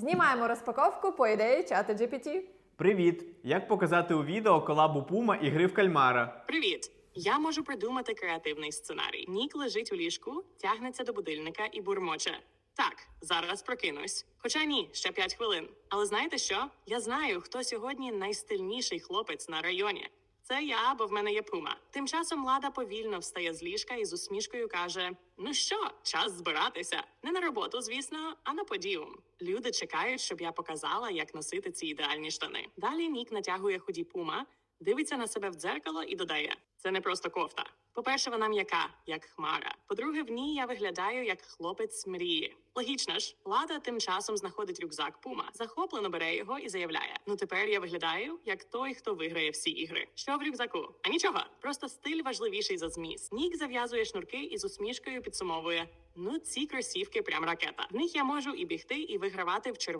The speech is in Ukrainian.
Знімаємо розпаковку по ідеї чата GPT. Привіт! Як показати у відео колабу Пума і гри в кальмара? Привіт! Я можу придумати креативний сценарій. Нік лежить у ліжку, тягнеться до будильника і бурмоче. Так, зараз прокинусь. Хоча ні, ще п'ять хвилин. Але знаєте що? Я знаю, хто сьогодні найстильніший хлопець на районі. Це я, бо в мене є пума. Тим часом Лада повільно встає з ліжка і з усмішкою каже: Ну що, час збиратися. Не на роботу, звісно, а на подіум. Люди чекають, щоб я показала, як носити ці ідеальні штани. Далі Нік натягує худі пума, дивиться на себе в дзеркало і додає: це не просто кофта. По-перше, вона м'яка, як хмара. По-друге, в ній я виглядаю як хлопець мрії. Логічно ж, Лада тим часом знаходить рюкзак Пума, захоплено бере його і заявляє: Ну тепер я виглядаю як той, хто виграє всі ігри. Що в рюкзаку? А нічого, просто стиль важливіший за зміст. Нік зав'язує шнурки і з усмішкою підсумовує: Ну, ці кросівки прям ракета. В них я можу і бігти, і вигравати в червоному.